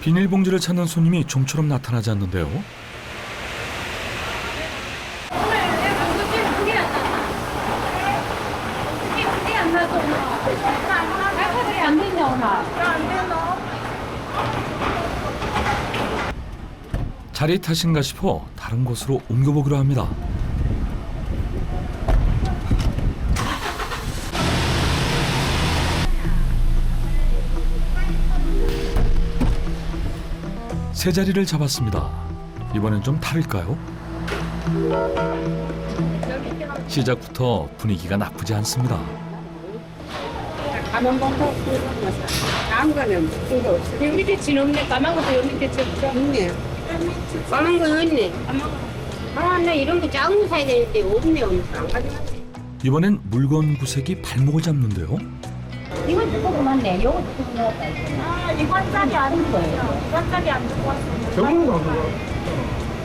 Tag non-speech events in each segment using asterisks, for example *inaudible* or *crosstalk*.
비닐봉지를 찾는 손님이 좀처럼 나타나지 않는데요. 자리 탓인가 싶어 다른 곳으로 옮겨보기로 합니다. 새 자리를 잡았습니다. 이번엔 좀 다를까요? 시작부터 분위기가 나쁘지 않습니다. 가면 봉투 안 거는 이거 없어. 여기 밑에 진 없네. 까만 것도 여기 밑에 진 없어. 있네. 까만 거 있네. 아, 나 이런 거 작은 거 사야 되는데 없네, 오늘. 안 가져갔네. 이번엔 물건 구색이 발목을 잡는데요. 이건 두꺼고 맞네. 요거 두꺼고 나왔다. 아, 이건 짝이 아닌 거예요. 이건 짝이 안 들고 왔어. 저거는 안 들어가.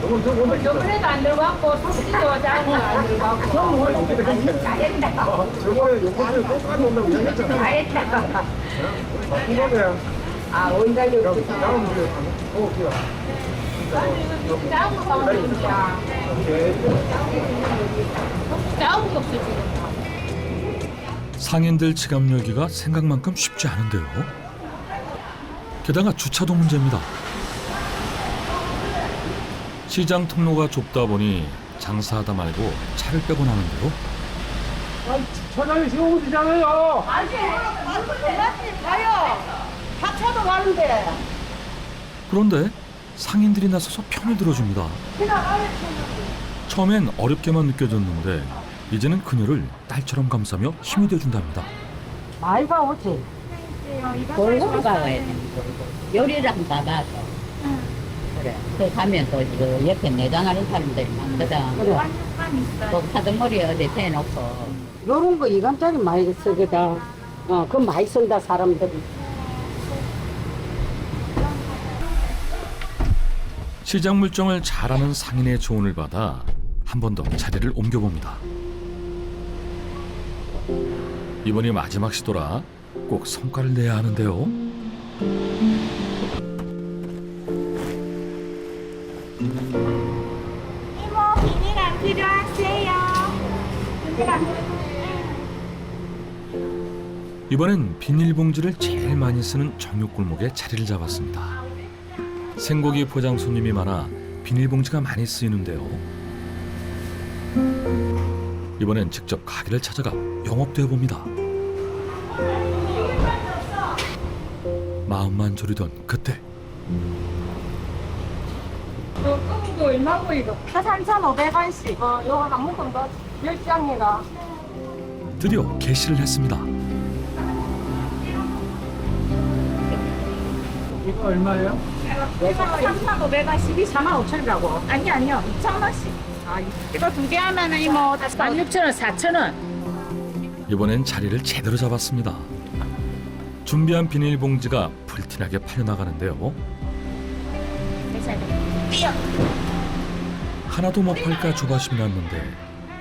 저건 저건 저번에도 안 들고 왔고, 소시지도 작은 거안 들고 왔고. 그럼 뭐, 잘했다. 저거는 요거를 똑같이 온다고 얘기했잖아. 잘했다. 이거는 아, 원장이 야, 없어. 다음 주에 어, 진짜. 작은 거 없어, 지금. 상인들 지갑 열기가 생각만큼 쉽지 않은데요. 게다가 주차도 문제입니다. 시장 통로가 좁다 보니 장사하다 말고 차를 빼고 나는데요. 천장에 세우면 되잖아요. 그런데 상인들이 나서서 편을 들어줍니다. 처음엔 어렵게만 느껴졌는데 이제는 그녀를 딸처럼 감싸며 힘이 돼준답니다. 많이 봐, 오지. 골고루 가야 돼. 요리랑 다 봐서. 그래. 그 가면 또 그 옆에 내장하는 사람들이 많거든. 그래. 또 카드머리 어디 대놓고. 요런 거 2감짜리 많이 쓰거든. 어, 그거 많이 쓴다, 사람들이. 시장 물정을 잘 아는 상인의 조언을 받아 한 번 더 자리를 옮겨봅니다. 이번이 마지막 시도라 꼭 성과를 내야 하는데요. 이모, 비닐 안 필요하세요? 이번엔 비닐봉지를 제일 많이 쓰는 정육골목에 자리를 잡았습니다. 생고기 포장 손님이 많아 비닐봉지가 많이 쓰이는데요. 이번엔 직접 가게를 찾아가 영업도 해봅니다. 마음만 졸이던 그때 요 끈도 얼마고 이거? 다 3,500원씩. 어, 요거 한 묶음 더 10장이가. 드디어 개시를 했습니다. 이거 얼마예요? 이거 3,500원씩이 45,000원이라고. 아니, 아니요. 2,000원씩. 아, 이거 두 개 하면은 이모 16,000원, 4,000원. 이번엔 자리를 제대로 잡았습니다. 준비한 비닐봉지가 불티나게 팔려나가는데요. 하나도 못 팔까 조바심이 났는데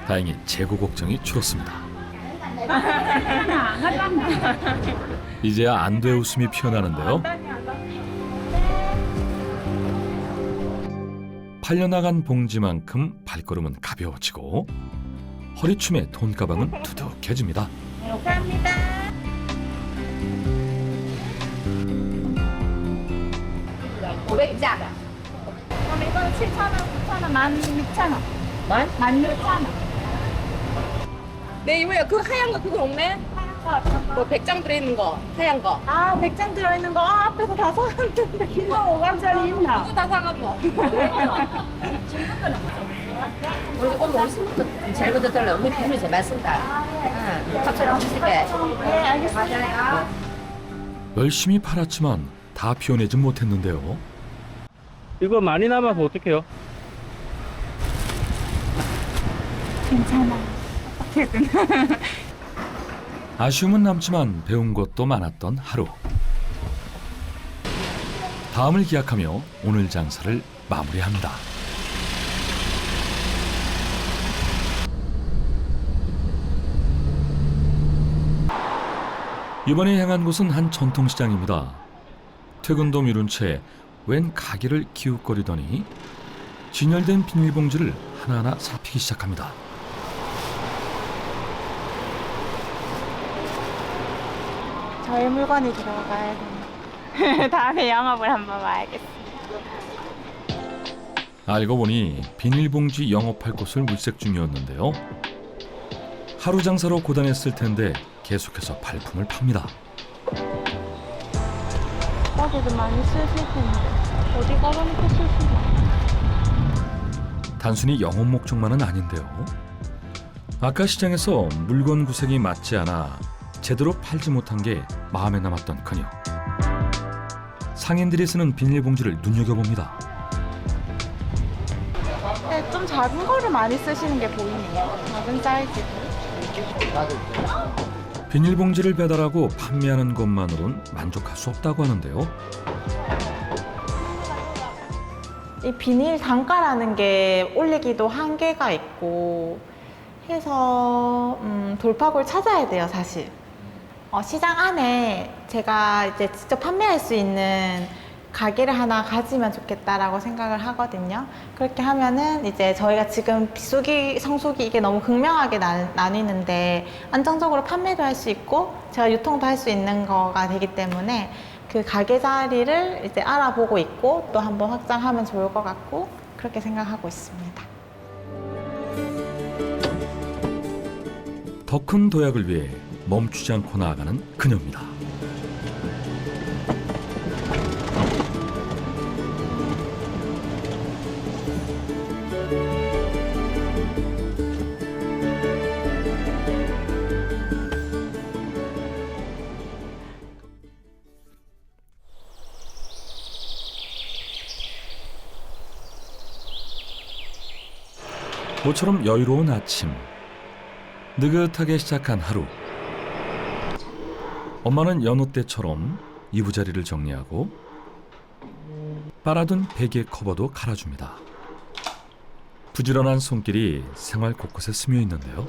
다행히 재고 걱정이 줄었습니다. 이제야 안돼 웃음이 피어나는데요. 팔려나간 봉지만큼 발걸음은 가벼워지고 허리춤에 돈가방은 두둑해집니다. 감사합니다. 오백장. 그럼 이거는 7,000원, 9,000원, 16,000원. 만? 16,000원. 네, 이모야, 그 하얀 거 그거 없네? 뭐 백장 들어있는 거, 하얀 거. 아, 백장 들어있는 거 아, 앞에서 다 사왔는데 이거 5감짜리 있나? 그거 다 사갖고. *laughs* 우리 오늘 스부터 잘 걷어달라. 우리 품이 제일 맛있다. 응. 탑처럼 해줄게. 네, 알겠습니다. 열심히 팔았지만 다 피워내진 못했는데요. 이거 많이 남아서 어떡해요? 괜찮아. 아쉬움은 남지만 배운 것도 많았던 하루. 다음을 기약하며 오늘 장사를 마무리합니다. 이번에 향한 곳은 한 전통시장입니다. 퇴근도 미룬 채 웬 가게를 기웃거리더니 진열된 비닐봉지를 하나하나 살피기 시작합니다. 저희 물건이 들어가야 되네. *laughs* 다음에 영업을 한번 와야겠어. 알고 보니 비닐봉지 영업할 곳을 물색 중이었는데요. 하루 장사로 고단했을 텐데 계속해서 발품을 팝니다. 거기도 많이 쓰실 텐데. 어디 걸어놓고 쓰시나? 단순히 영업 목적만은 아닌데요. 아까 시장에서 물건 구색이 맞지 않아 제대로 팔지 못한 게 마음에 남았던 그녀. 상인들이 쓰는 비닐봉지를 눈여겨봅니다. 네, 좀 작은 거를 많이 쓰시는 게 보이네요. 작은 사이즈. 비닐봉지를 배달하고 판매하는 것만으론 만족할 수 없다고 하는데요. 이 비닐 단가라는 게 올리기도 한계가 있고 해서 음, 돌파구를 찾아야 돼요, 사실. 어, 시장 안에 제가 이제 직접 판매할 수 있는 가게를 하나 가지면 좋겠다라고 생각을 하거든요. 그렇게 하면은 이제 저희가 지금 비수기, 성수기 이게 너무 극명하게 나, 나뉘는데 안정적으로 판매도 할 수 있고 제가 유통도 할 수 있는 거가 되기 때문에 그 가게 자리를 이제 알아보고 있고 또 한번 확장하면 좋을 것 같고 그렇게 생각하고 있습니다. 더 큰 도약을 위해 멈추지 않고 나아가는 그녀입니다. 모처럼 여유로운 아침. 느긋하게 시작한 하루. 엄마는 여느 때처럼 이부자리를 정리하고 빨아둔 베개 커버도 갈아줍니다. 부지런한 손길이 생활 곳곳에 스며 있는데요.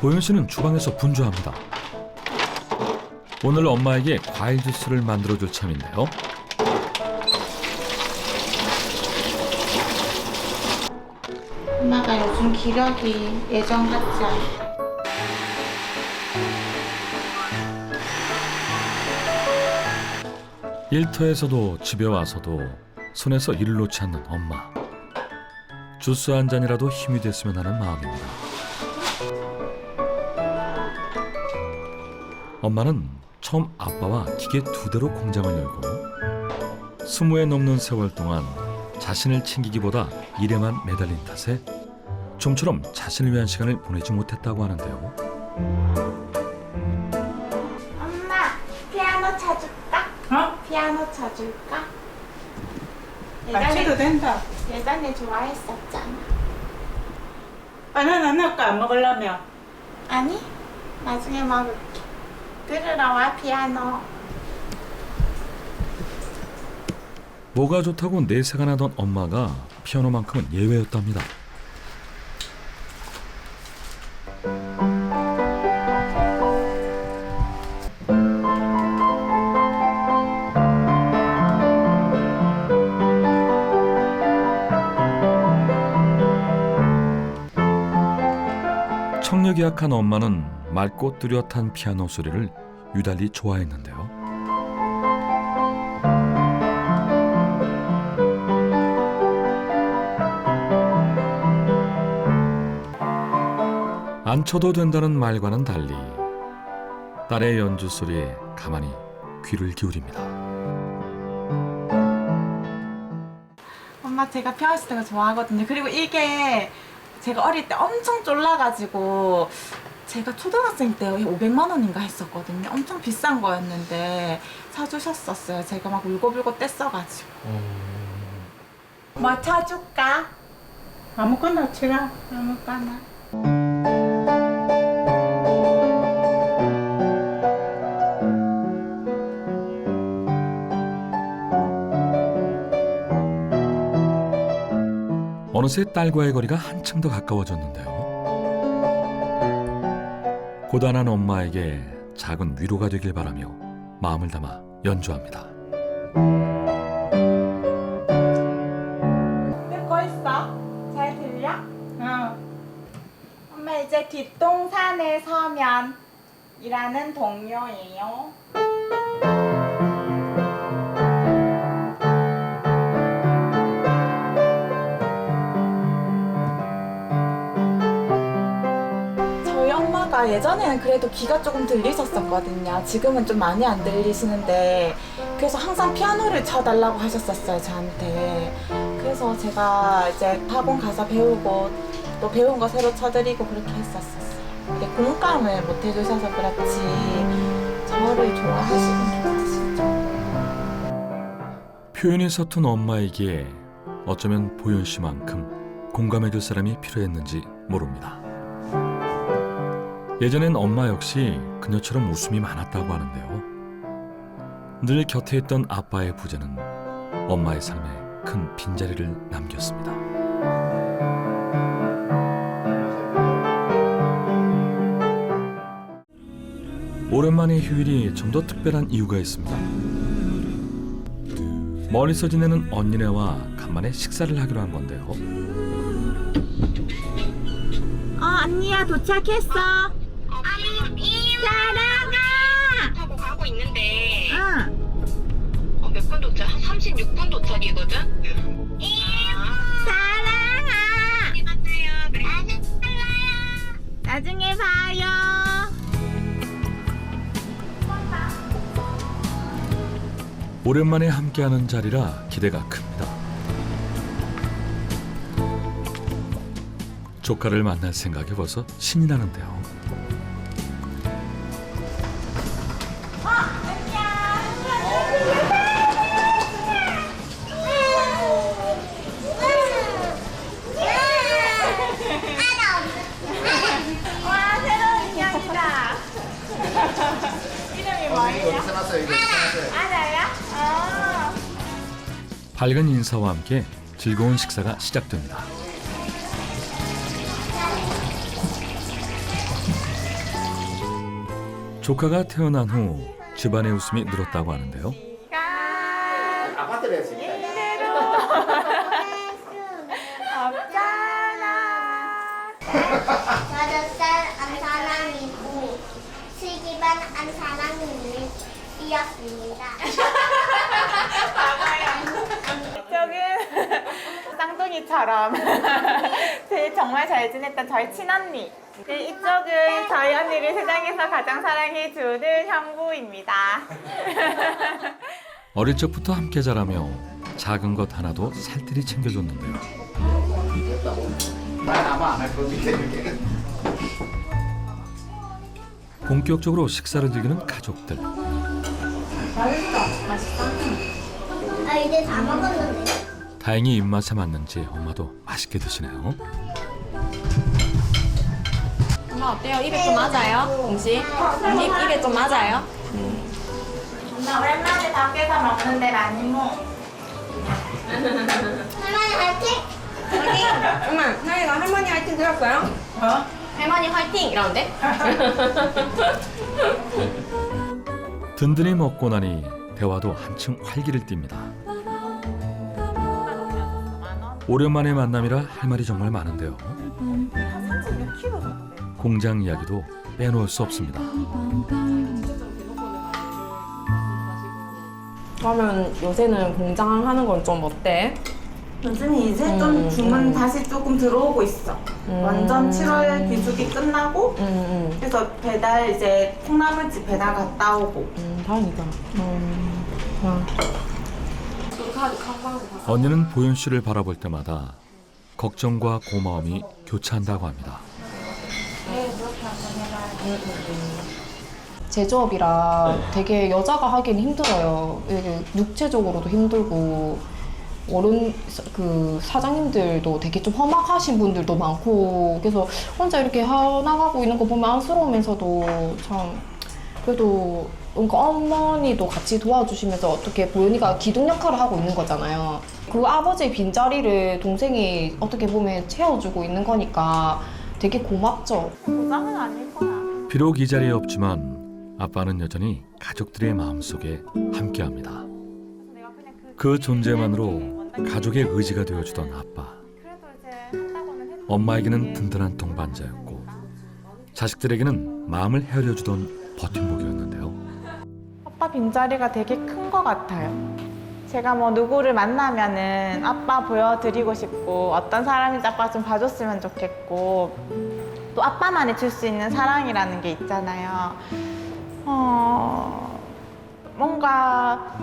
보현 씨는 주방에서 분주합니다. 오늘 엄마에게 과일 주스를 만들어줄 참인데요. 기력이 예전 같지 않아. 일터에서도 집에 와서도 손에서 일을 놓지 않는 엄마. 주스 한 잔이라도 힘이 됐으면 하는 마음입니다. 엄마는 처음 아빠와 기계 두 대로 공장을 열고 스무 해 넘는 세월 동안 자신을 챙기기보다 일에만 매달린 탓에 좀처럼 자신을 위한 시간을 보내지 못했다고 하는데요. 엄마, 피아노 쳐줄까? 어? 피아노 쳐줄까? 맞춰도 된다. 예전에 좋아했었잖아. 바나나 넣을까? 먹으려면. 아니, 나중에 먹을게. 들으러 와, 피아노. 뭐가 좋다고 내세가 나던 엄마가 피아노만큼은 예외였답니다. 청력이 약한 엄마는 맑고 뚜렷한 피아노 소리를 유달리 좋아했는데요. 안 쳐도 된다는 말과는 달리 딸의 연주 소리에 가만히 귀를 기울입니다. 엄마 제가 거 좋아하거든요. 그리고 이게 제가 어릴 때 엄청 쫄라가지고 제가 초등학생 때 500만 원인가 했었거든요. 엄청 비싼 거였는데 사주셨었어요. 제가 막 울고불고 뗐어가지고. 뭐 쳐줄까? 아무거나 치라. 아무거나. 어느새 딸과의 거리가 한층 더 가까워졌는데요. 고단한 엄마에게 작은 위로가 되길 바라며 마음을 담아 연주합니다. 듣고 있어? 잘 들려? 응. 엄마 이제 뒷동산에 서면 이라는 동요예요. 예전에는 그래도 귀가 조금 들리셨었거든요. 지금은 좀 많이 안 들리시는데 그래서 항상 피아노를 쳐달라고 하셨었어요 저한테. 그래서 제가 이제 학원 가서 배우고 또 배운 거 새로 쳐드리고 그렇게 했었었어요. 근데 공감을 못 해주셔서 그렇지 저를 좋아하시긴 좋아하시죠. 표현이 서툰 엄마에게 어쩌면 보현 씨만큼 공감해줄 사람이 필요했는지 모릅니다. 예전엔 엄마 역시 그녀처럼 웃음이 많았다고 하는데요. 늘 곁에 있던 아빠의 부재는 엄마의 삶에 큰 빈자리를 남겼습니다. 오랜만의 휴일이 좀 더 특별한 이유가 있습니다. 멀리서 지내는 언니네와 간만에 식사를 하기로 한 건데요. 어 언니야 도착했어. 하고 가고 있는데 응. 어, 몇 분 도착? 한 36분 도착이거든? 사랑아. 만나요. 그래. 나중에 봐요. 오랜만에 함께하는 자리라 기대가 큽니다. 조카를 만날 생각에 벌써 신이 나는데요. 아나야? 어. 밝은 인사와 함께 즐거운 식사가 시작됩니다. 조카가 태어난 후 집안의 웃음이 늘었다고 하는데요. 아파트를 했으니까. 이대로 없잖아. 여덟 살안 사람이고 슬기반 안 사람이 이었습니다. 이쪽은 *laughs* 쌍둥이처럼 *laughs* 제일 정말 잘 지냈던 저희 친언니. 네, 이쪽은 저희 언니를 세상에서 가장 사랑해주는 형부입니다. *laughs* 어릴 적부터 함께 자라며 작은 것 하나도 살뜰히 챙겨줬는데요. 본격적으로 식사를 즐기는 가족들. 아 이제 다 먹었는데. 다행히 입맛에 맞는지 엄마도 맛있게 드시네요. 엄마 어때요? 입에 좀 맞아요? 음식? 음식 입에 좀 맞아요? 나 오랜만에 밖에서 먹는데 많이 먹. 할머니 화이팅! 화이팅! 엄마, 나이가 할머니 화이팅 들었어요? 어? 할머니 화이팅! 이러는데? *laughs* 든든히 먹고 나니 대화도 한층 활기를 띱니다. 오랜만의 만남이라 할 말이 정말 많은데요. 한 36kg 정도 돼요. 공장 이야기도 빼놓을 수 없습니다. 그러면 요새는 공장 하는 건 좀 어때? 요즘 이제 음, 좀 주문 음. 다시 조금 들어오고 있어. 음. 완전 7월 비수기 끝나고 응, 응. 그래서 배달 이제 콩나물집 배달 갔다 오고. 음, 다행이다. 음, 아. 언니는 보현 씨를 바라볼 때마다 걱정과 고마움이 교차한다고 합니다. 제조업이라 되게 여자가 하기는 힘들어요. 이게 육체적으로도 힘들고 어른 그 사장님들도 되게 좀 험악하신 분들도 많고 그래서 혼자 이렇게 하 나가고 있는 거 보면 안쓰러우면서도 참 그래도 그러니까 어머니도 같이 도와주시면서 어떻게 보현이가 기둥 역할을 하고 있는 거잖아요. 그 아버지의 빈자리를 동생이 어떻게 보면 채워주고 있는 거니까 되게 고맙죠. 보장은 아닐 거야. 비록 이 자리에 없지만 아빠는 여전히 가족들의 마음속에 함께합니다. 그 존재만으로 가족의 의지가 되어주던 아빠. 엄마에게는 든든한 동반자였고 자식들에게는 마음을 헤아려주던 버팀목이었는데요. 아빠 빈자리가 되게 큰 것 같아요. 제가 뭐 누구를 만나면은 아빠 보여드리고 싶고 어떤 사람인지 아빠 좀 봐줬으면 좋겠고 또 아빠만이 줄 수 있는 사랑이라는 게 있잖아요. 어, 뭔가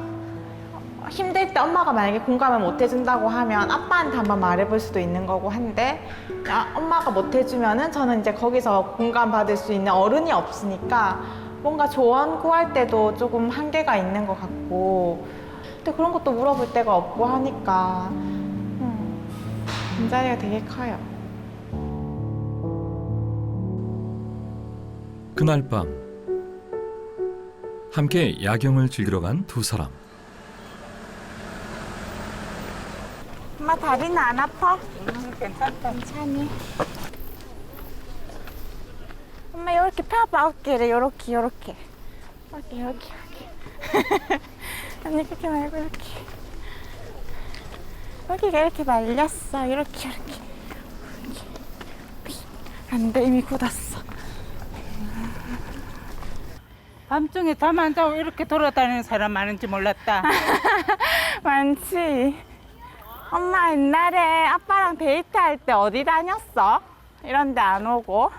힘들 때 엄마가 만약에 공감을 못 해준다고 하면 아빠한테 한번 말해볼 수도 있는 거고 한데 아, 엄마가 못 해주면은 저는 이제 거기서 공감받을 수 있는 어른이 없으니까 뭔가 조언 구할 때도 조금 한계가 있는 것 같고 근데 그런 것도 물어볼 데가 없고 하니까 음, 빈자리가 되게 커요. 그날 밤 함께 야경을 즐기러 간 두 사람. 엄마 다리는 안 아파? 괜찮다. 괜찮니? 엄마 이렇게 펴봐. 어깨를 이렇게 이렇게. 이렇게 이렇게 이렇게 아니 그렇게 말고 이렇게. 여기가 이렇게 말렸어. 이렇게. 이렇게. 안돼 이미 굳었어. 밤중에 잠 안 자고 이렇게 돌아다니는 사람 많은지 몰랐다. *laughs* 많지 엄마 옛날에 아빠랑 데이트할 때 어디 다녔어? 이런 데 안 오고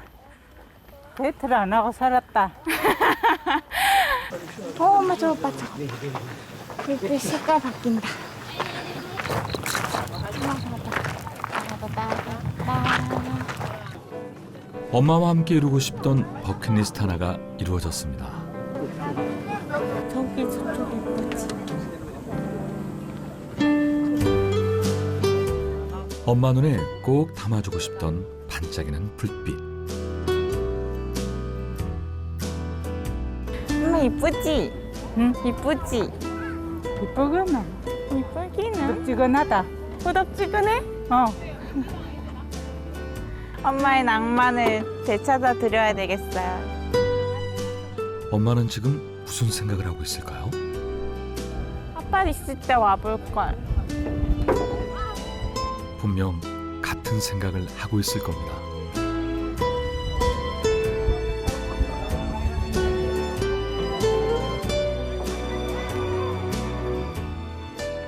데이트를 안 하고 살았다. *laughs* 어, 엄마 저거 봐, 저거. 불빛 색깔 바뀐다. 엄마와 함께 이루고 싶던 버킷리스트 하나가 이루어졌습니다. 저기 저쪽에 뭐지? 엄마 눈에 꼭 담아주고 싶던 반짝이는 불빛. 엄마 이쁘지? 응? 이쁘지? 이쁘구나. 이쁘기는. 찌근하다. 부덥지근해? 어. *laughs* 엄마의 낭만을 되찾아 드려야 되겠어요. 엄마는 지금 무슨 생각을 하고 있을까요? 아빠 있을 때 와볼 걸. 분명 같은 생각을 하고 있을 겁니다.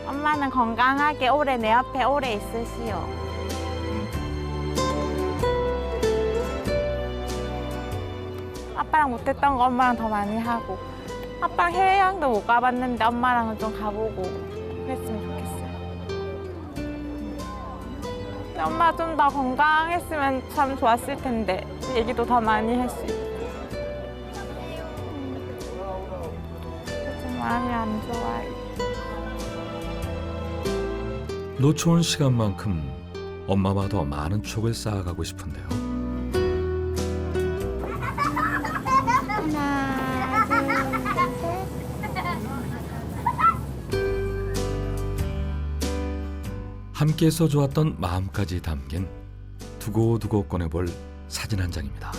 엄마는 건강하게 오래 내 옆에 오래 있으시오. 아빠랑 못했던 거 엄마랑 더 많이 하고 아빠랑 해외여행도 못 가봤는데 엄마랑은 좀 가보고 그랬으면 좋겠어요. 엄마 좀 더 건강했으면 참 좋았을 텐데 얘기도 더 많이 할 수 있고 음. 좀 마음이 안 좋아요. 놓쳐온 시간만큼 엄마와 더 많은 추억을 쌓아가고 싶은데요. 함께 써주었던 마음까지 담긴 두고두고 꺼내볼 사진 한 장입니다.